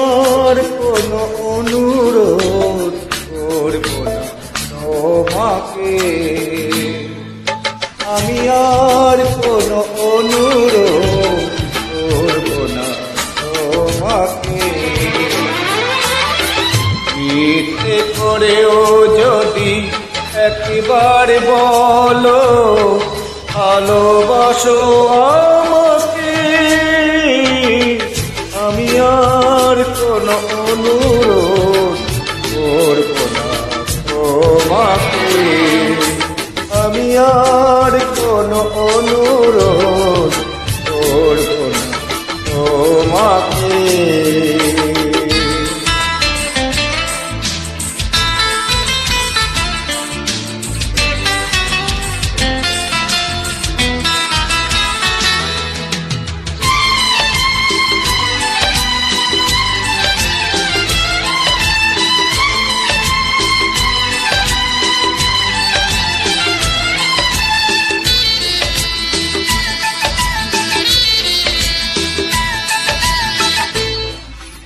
তোর কোনো অনুরোধ করব না তোমাকে। আমি আর কোন অনুরোধ করব না তোমাকে। ইচ্ছে করেও যদি একবার বলো, ভালোবাসো আর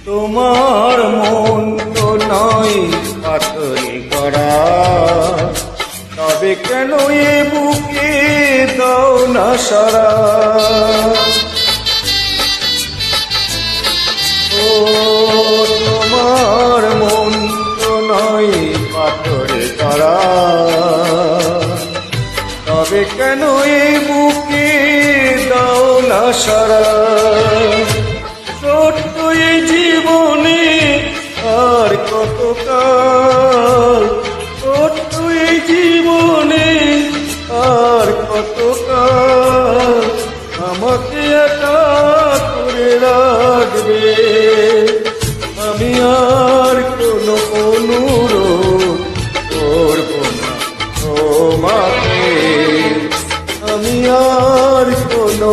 তোমার মন তো নয় পাথরে করা। তবে কেন এ বুকে দাও না সারা? ও, তোমার মন তো নয় পাথরে করা। তবে কেন এ বুকে দাও না সারা? আর কত ছোট্ট এই জীবনে আর কত কাল আমাকে একা করে রাখবে? আমি আর কোনো অনুরোধ করব না আমি আর কোনো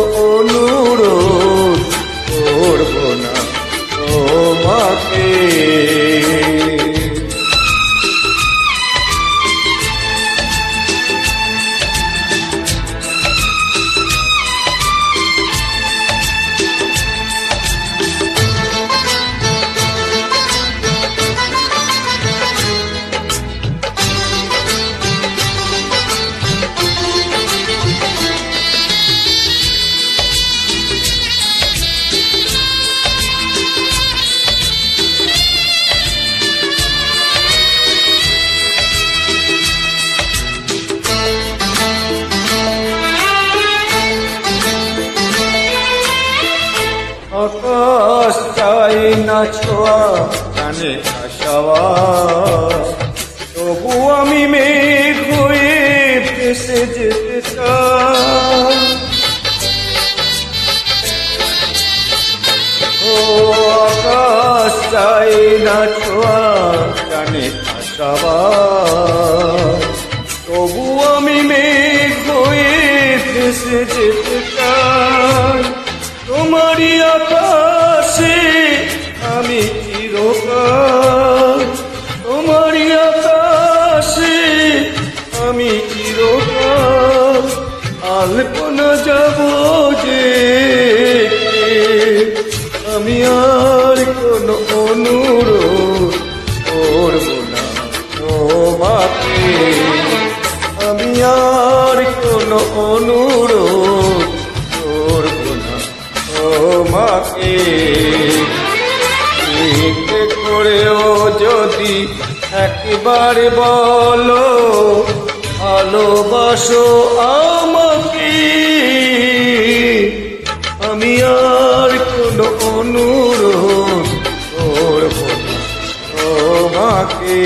চাই না ছোঁয়া কানে আসাওয়া তবু আমি মেঘ হয়ে ভেসে যেতে চাই। ও আকাশ, চাই না ছোঁয়া কানে আসাওয়া তবু আমি মেঘ হয়ে ভেসে যেতে চাই। আকাশে আমি চিরকাল তোমারই আকাশে, আমি চিরকাল আলপনা যাব যে আমি আর কোনো অনুরোধ করব না তোমাকে। আমি আর কোনো অনুরোধ তোমাকে করেও যদি একবার বলো ভালোবাসো আমাকে। আমি আর কোনো অনুরোধ করব তোমাকে।